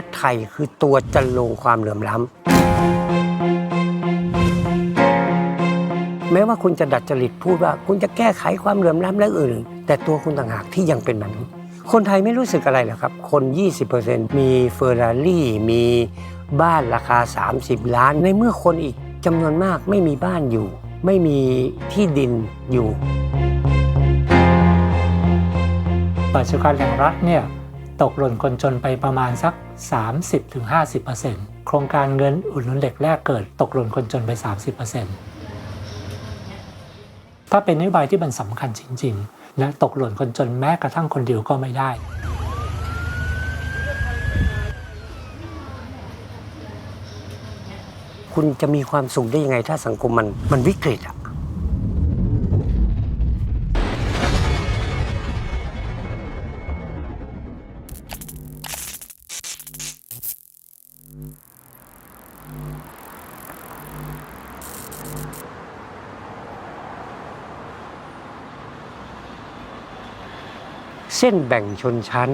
รัฐไทยคือตัวจันลงความเหลื่อมล้ำแม้ว่าคุณจะดัดจริตพูดว่า คุณจะแก้ไขความเหลื่อมล้ำและอื่น แต่ตัวคุณต่างหากที่ยังเป็นแบบนี้คนไทยไม่รู้สึกอะไรหรอครับ คน 20%มีเฟอร์รารี่มีบ้านราคา 30 ล้าน ในเมื่อคนอีกจำนวนมากไม่มีบ้านอยู่ ไม่มีที่ดินอยู่บัตรสวัสดิการแห่งรัฐเนี่ย ตกหล่นคนจนไปประมาณสัก 30-50%โครงการเงินอุดหนุนเด็กแรกเกิดตกหล่นคนจนไป 30%ถ้าเป็นนโยบายที่มันสำคัญจริงๆ และตกหล่นคนจนแม้กระทั่งคนเดียวก็ไม่ได้คุณจะมีความสุขได้ยังไงถ้าสังคมมันมันวิกฤตอะ เส้นแบ่งชนชั้น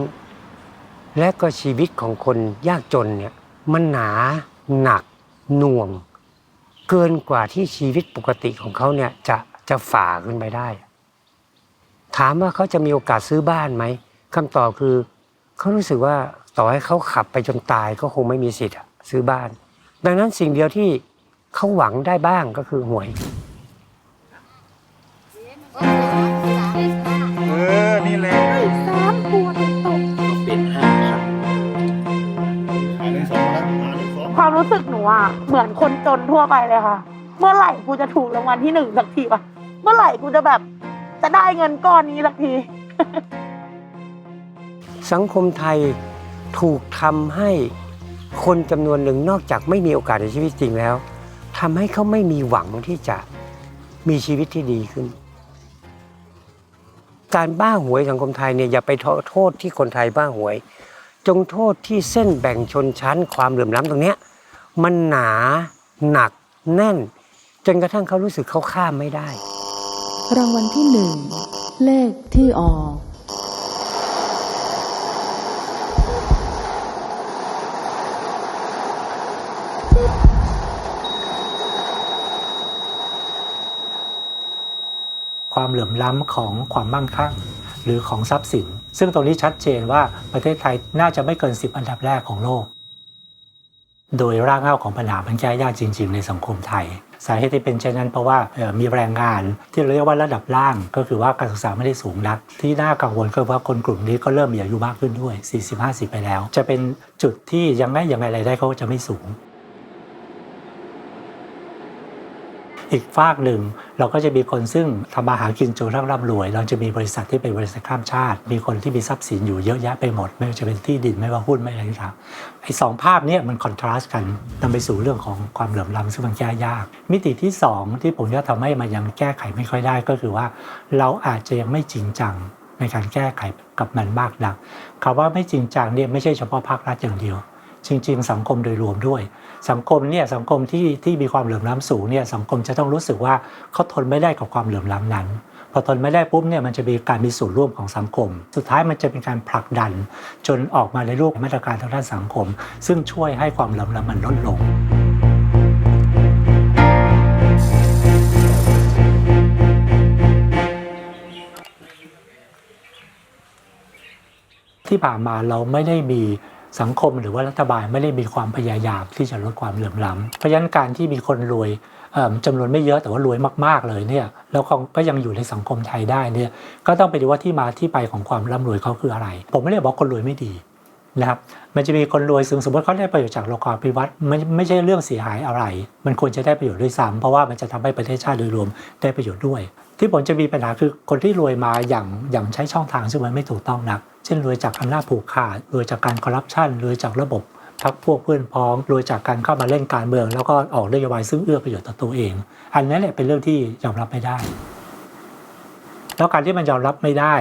และก็ชีวิตของคนยากจนเนี่ยมันหนาหนักหน่วง เกินกว่าที่ชีวิตปกติของเขาเนี่ยจะจะฝ่าขึ้นไปได้ ถามว่าเขาจะมีโอกาสซื้อบ้านไหมคำตอบคือเขารู้สึกว่าต่อให้เขาขับไปจนตายก็คงไม่มีสิทธิ์ซื้อบ้าน ดังนั้นสิ่งเดียวที่เขาหวังได้บ้างก็คือหวย อะเหมือนคนจนทั่วไปเลยค่ะ เมื่อไหร่กูจะถูกรางวัลที่หนึ่งสักทีวะเมื่อไหร่กูจะแบบจะได้เงินก้อนนี้สักที สังคมไทยถูกทำให้คนจำนวนหนึ่งนอกจากไม่มีโอกาสในชีวิตจริงแล้วทำให้เขาไม่มีหวังที่จะมีชีวิตที่ดีขึ้น การบ้าหวยสังคมไทยเนี่ยอย่าไปโทษที่คนไทยบ้าหวย จงโทษที่เส้นแบ่งชนชั้นความเหลื่อมล้ำตรงเนี้ย มันหนาหนักแน่น จนกระทั่งเขารู้สึกเขาข้ามไม่ได้ รางวัลที่หนึ่งเลขที่ออกความเหลื่อมล้ำของความมั่งคั่ง หรือของทรัพย์สิน ซึ่งตรงนี้ชัดเจนว่าประเทศไทยน่าจะไม่เกิน 10 อันดับแรกของโลก โดยรากเหง้าของปัญหามันแก้ยากจริง ๆ ในสังคมไทย สาเหตุที่เป็นเช่นนั้นเพราะว่ามีแรงงานที่เราเรียกว่าระดับล่าง ก็คือว่าการศึกษาไม่ได้สูงนัก ที่น่ากังวลก็ว่าคนกลุ่มนี้ก็เริ่มมีอายุมากขึ้นด้วย 40-50 ไปแล้ว จะเป็นจุดที่ยังไงยังไงรายได้เขาจะไม่สูง อีกฝากหนึ่งเราก็จะมีคนซึ่งทำมาหากินจนร่ำรวย เราจะมีบริษัทที่เป็นบริษัทข้ามชาติ มีคนที่มีทรัพย์สินอยู่เยอะแยะไปหมด ไม่ว่าจะเป็นที่ดินไม่ว่าหุ้นไม่อะไรต่างไอ้สองภาพนี้มันคอนทราสต์กันนำไปสู่เรื่องของความเหลื่อมล้ำซึ่งมันแก้ยาก มิติที่สองที่ผมจะทำให้มันยังแก้ไขไม่ค่อยได้ก็คือว่า เราอาจจะยังไม่จริงจังในการแก้ไขกับมันมากนักคำว่าไม่จริงจังเนี่ยไม่ใช่เฉพาะภาครัฐอย่างเดียว จริง ๆ สังคมโดยรวมด้วย สังคมเนี่ยสังคมที่ที่มีความเหลื่อมล้ำสูงเนี่ยสังคมจะต้องรู้สึกว่าเขาทนไม่ได้กับความเหลื่อมล้ำนั้น พอทนไม่ได้ปุ๊บเนี่ยมันจะมีการมีส่วนร่วมของสังคม สุดท้ายมันจะเป็นการผลักดัน จนออกมาในรูปมาตรการทางด้านสังคม ซึ่งช่วยให้ความเหลื่อมล้ำมันลดลงที่ผ่านมาเราไม่ได้มี สังคมหรือว่ารัฐบาลไม่ได้มีความพยายามที่จะลดความเหลื่อมล้ำเพราะฉะนั้นการที่มีคนรวยเอิ่มจำนวนไม่เยอะแต่ว่ารวยมาก ๆเลยเนี่ยแล้วก็ยังอยู่ในสังคมไทยได้เนี่ยก็ต้องไปดูว่าที่มาที่ไปของความร่ำรวยเขาคืออะไร ผมไม่ได้บอกคนรวยไม่ดี นะครับมันจะมีคนรวยซึ่งสมมติเขาได้ประโยชน์จากโลกาภิวัตน์ไม่ไม่ใช่เรื่องเสียหายอะไร มันควรจะได้ประโยชน์ด้วยซ้ำเพราะว่ามันจะทำให้ประเทศชาติโดยรวมได้ประโยชน์ด้วย ที่ผมจะมีปัญหาคือคนที่รวยมาอย่างอย่างใช้ช่องทางซึ่งมันไม่ถูกต้องนัก เช่นรวยจากอำนาจผูกขาดรวยจากการคอร์รัปชันรวยจากระบบพักพวกเพื่อนพ้องรวยจากการเข้ามาเล่นการเมือง แล้วก็ออกนโยบายซึ่งเอื้อประโยชน์ต่อตัวเอง อันนั้นแหละเป็นเรื่องที่ยอมรับไม่ได้ แล้วการที่มันยอมรับไม่ได้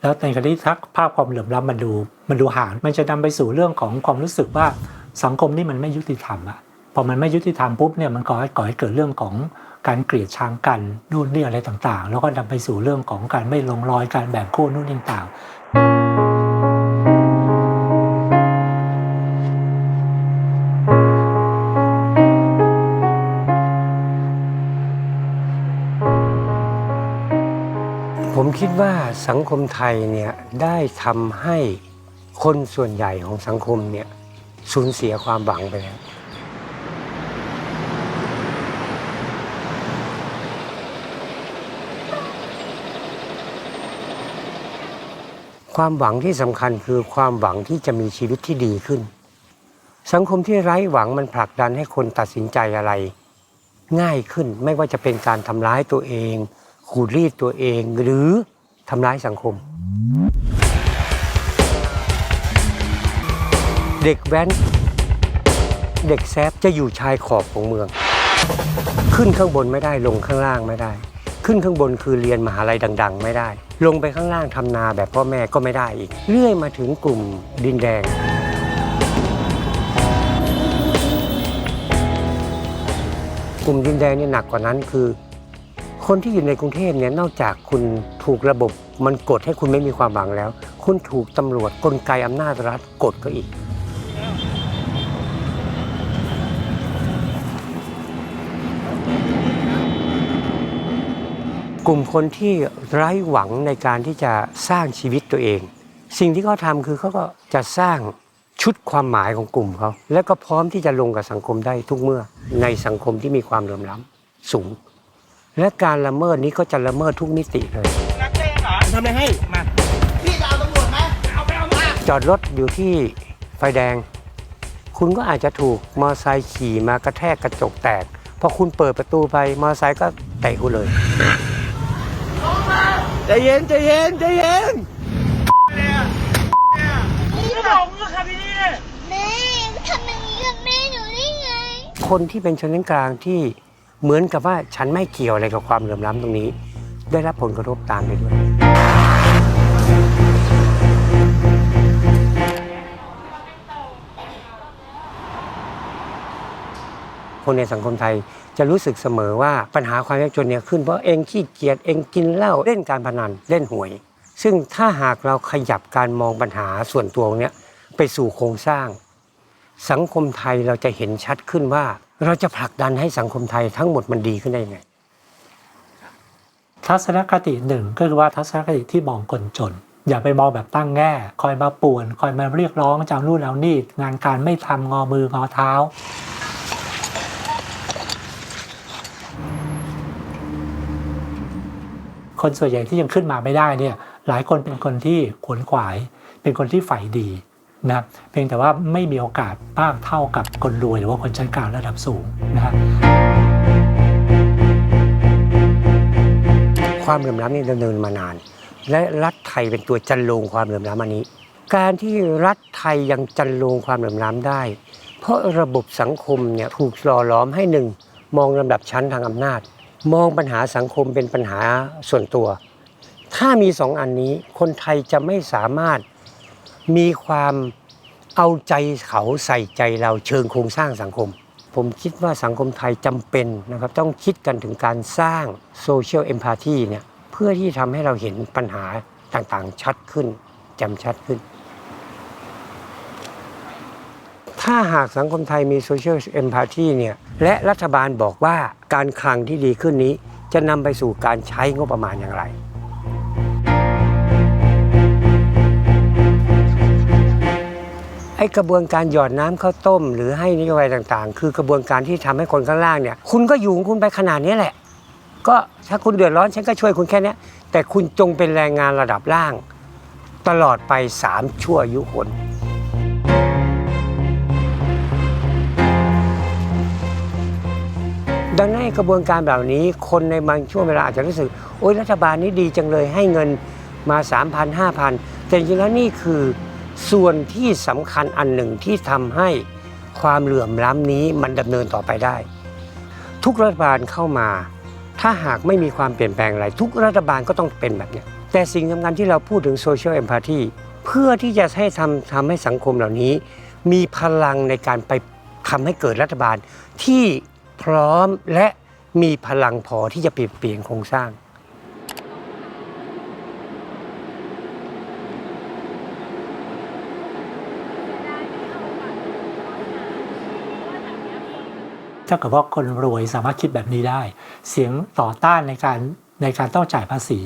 แล้วในขณะที่ทักภาพความเหลื่อมล้ำมันดูมันดูห่าง มันจะนำไปสู่เรื่องของความรู้สึกว่าสังคมนี่มันไม่ยุติธรรมอะพอมันไม่ยุติธรรมปุ๊บเนี่ยมันก่อให้ก่อให้เกิดเรื่องของการเกลียดชังกันนู่นนี่อะไรต่างๆ แล้วก็นำไปสู่เรื่องของการไม่ลงรอยการแบ่งขั้วนู่นนี่ต่างๆ ว่าสังคมไทยเนี่ยได้ทำให้คนส่วนใหญ่ของสังคมเนี่ยสูญเสียความหวังไปแล้วความหวังที่สำคัญคือความหวังที่จะมีชีวิตที่ดีขึ้น สังคมที่ไร้หวังมันผลักดันให้คนตัดสินใจอะไร ง่ายขึ้นไม่ว่าจะเป็นการทำร้ายตัวเอง ขูดรีดตัวเองหรือ ทำร้ายสังคม เด็กแว้น เด็กแซฟจะอยู่ชายขอบของเมือง ขึ้นข้างบนไม่ได้ลงข้างล่างไม่ได้ ขึ้นข้างบนคือเรียนมหาลัยดัง ๆ ไม่ได้ ลงไปข้างล่างทำนาแบบพ่อแม่ก็ไม่ได้อีก เรื่อยมาถึงกลุ่มดินแดงกลุ่มดินแดงนี่หนักกว่านั้นคือ คนที่อยู่ในกรุงเทพเนี่ยนอกจากคุณถูกระบบมันกดให้คุณไม่มีความหวังแล้ว คุณถูกตำรวจกลไกอำนาจรัฐกดก็อีก กลุ่มคนที่ไร้หวังในการที่จะสร้างชีวิตตัวเอง สิ่งที่เขาทำคือเขาก็จะสร้างชุดความหมายของกลุ่มเขา แล้วก็พร้อมที่จะลงกับสังคมได้ทุกเมื่อในสังคมที่มีความเหลื่อมล้ำสูง และการละเมิดนี้ก็จะละเมิดทุกมิติเลยทำอะไรให้มาจอดรถอยู่ที่ไฟแดง คุณก็อาจจะถูกมอเตอร์ไซค์ขี่มากระแทกกระจกแตกพอคุณเปิดประตูไปมอเตอร์ไซค์ก็เตะคุณเลยใจเย็นใจเย็นใจเย็นแม่ทำอย่างนี้กับแม่หนูได้ไง คนที่เป็นชนชั้นกลางที่ เหมือนกับว่าฉันไม่เกี่ยวอะไรกับความเหลื่อมล้ำตรงนี้ ได้รับผลกระทบตามไปด้วย คนในสังคมไทยจะรู้สึกเสมอว่าปัญหาความยากจนเนี่ยขึ้นเพราะเองขี้เกียจเองกินเหล้าเล่นการพนันเล่นหวย ซึ่งถ้าหากเราขยับการมองปัญหาส่วนตัวเนี้ยไปสู่โครงสร้าง สังคมไทยเราจะเห็นชัดขึ้นว่า เราจะผลักดันให้สังคมไทยทั้งหมดมันดีขึ้นได้ยังไง ทัศนคติหนึ่งก็คือว่าทัศนคติที่มองคนจน อย่าไปมองแบบตั้งแง่ คอยมาป่วน คอยมาเรียกร้องจำนู่นแล้วนี่ งานการไม่ทำงอมืองอเท้า คนส่วนใหญ่ที่ยังขึ้นมาไม่ได้เนี่ยหลายคนเป็นคนที่ขวนขวาย เป็นคนที่ใฝ่ดี นะเพียงแต่ว่าไม่มีโอกาสมากเท่ากับคนรวยหรือว่าคนชั้นกลางระดับสูงนะฮะความเหลื่อมล้ำนี่ดำเนินมานาน และรัฐไทยเป็นตัวจันลงความเหลื่อมล้ำอันนี้ การที่รัฐไทยยังจันลงความเหลื่อมล้ำได้ เพราะระบบสังคมเนี่ยถูกหล่อหลอมให้หนึ่งมองลำดับชั้นทางอำนาจ มองปัญหาสังคมเป็นปัญหาส่วนตัว ถ้ามีสองอันนี้คนไทยจะไม่สามารถ มีความเอาใจเขาใส่ใจเราเชิงโครงสร้างสังคม ผมคิดว่าสังคมไทยจำเป็นนะครับต้องคิดกันถึงการสร้างโซเชียลเอมพ t ธีเนี่ยเพื่อที่ทำให้เราเห็นปัญหาต่างๆชัดขึ้นจำชัดขึ้น ถ้าหากสังคมไทยมีโซเชียลเอมพ t ธีเนี่ยและรัฐบาลบอกว่าการคลังที่ดีขึ้นนี้ จะนำไปสู่การใช้งบประมาณอย่างไร ไอ้กระบวนการหยอดน้ำข้าวต้ม หรือให้นโยบายต่างๆ คือกระบวนการที่ทำให้คนข้างล่างเนี่ย คุณก็อยู่ของคุณไปขนาดนี้แหละ ก็ถ้าคุณเดือดร้อนฉันก็ช่วยคุณแค่นี้แต่คุณจงเป็นแรงงานระดับล่าง ตลอดไปสามชั่วอายุคนดังนั้นกระบวนการแบบนี้คนในบางช่วงเวลาอาจจะรู้สึก โอ๊ยรัฐบาลนี้ดีจังเลยให้เงินมา 3,000 5,000 แต่จริงๆแล้วนี่คือ ส่วนที่สำคัญอันหนึ่งที่ทำให้ความเหลื่อมล้ำนี้มันดำเนินต่อไปได้ ทุกรัฐบาลเข้ามา ถ้าหากไม่มีความเปลี่ยนแปลงอะไร ทุกรัฐบาลก็ต้องเป็นแบบนี้แต่สิ่งสำคัญที่เราพูดถึงโซเชียลเอมพัตตีเพื่อที่จะให้ทำทำให้สังคมเหล่านี้ มีพลังในการไปทำให้เกิดรัฐบาลที่พร้อมและมีพลังพอที่จะเปลี่ยนเปลี่ยนโครงสร้าง ถ้าเกิดว่าคนรวยสามารถคิดแบบนี้ได้ เสียงต่อต้านในการในการต้องจ่ายภาษี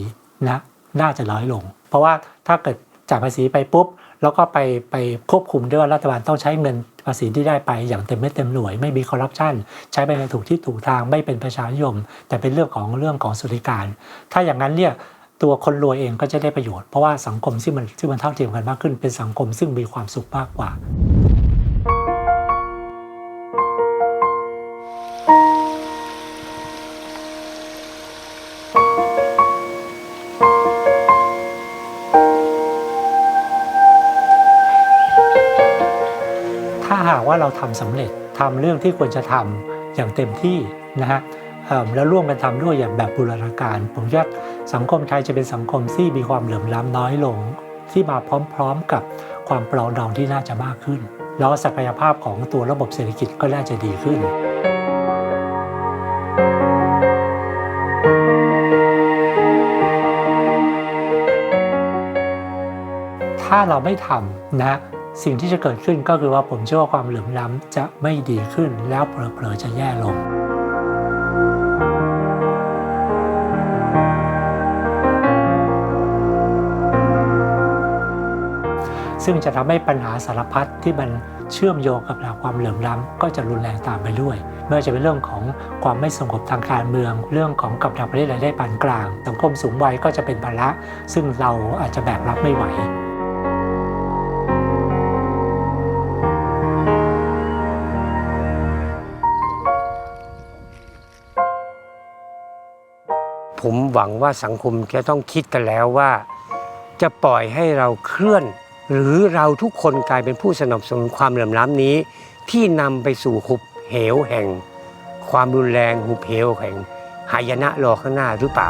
นะน่าจะน้อยลง เพราะว่าถ้าเกิดจ่ายภาษีไปปุ๊บ แล้วก็ไปไปควบคุมด้วยว่ารัฐบาลต้องใช้เงินภาษีที่ได้ไปอย่างเต็มเม็ดเต็มหน่วยไม่มีคอร์รัปชันใช้ไปในถูกที่ถูกทางไม่เป็นประชานิยม แต่เป็นเรื่องของเรื่องของสวัสดิการ ถ้าอย่างนั้นเนี่ยตัวคนรวยเองก็จะได้ประโยชน์เพราะว่าสังคมที่มันที่มันเท่าเทียมกันมากขึ้น เป็นสังคมซึ่งมีความสุขมากกว่า ว่าเราทำสำเร็จทำเรื่องที่ควรจะทำอย่างเต็มที่นะฮะแล้วร่วมกันทำด้วยอย่างแบบบูรณาการ ผมว่าสังคมไทยจะเป็นสังคมที่มีความเหลื่อมล้ำน้อยลง ที่มาพร้อมๆกับความปรองดองที่น่าจะมากขึ้น แล้วศักยภาพของตัวระบบเศรษฐกิจก็น่าจะดีขึ้นถ้าเราไม่ทำนะ สิ่งที่จะเกิดขึ้นก็คือว่าผมเชื่อว่าความเหลื่อมล้ำจะไม่ดีขึ้น แล้วเผลอๆจะแย่ลง ซึ่งจะทำให้ปัญหาสารพัดที่มันเชื่อมโยงกับหลักความเหลื่อมล้ำก็จะรุนแรงตามไปด้วยไม่ว่าจะเป็นเรื่องของความไม่สงบทางการเมือง เรื่องของกับดักประเทศรายได้ปานกลาง สังคมสูงวัยก็จะเป็นภาระ ซึ่งเราอาจจะแบกรับไม่ไหว ผมหวังว่าสังคมจะต้องคิดกันแล้วว่า จะปล่อยให้เราเคลื่อน หรือเราทุกคนกลายเป็นผู้สนับสนุนความเหลื่อมล้ำนี้ ที่นำไปสู่หุบเหวแห่ง ความรุนแรงหุบเหวแห่งหายนะรอข้างหน้าหรือเปล่า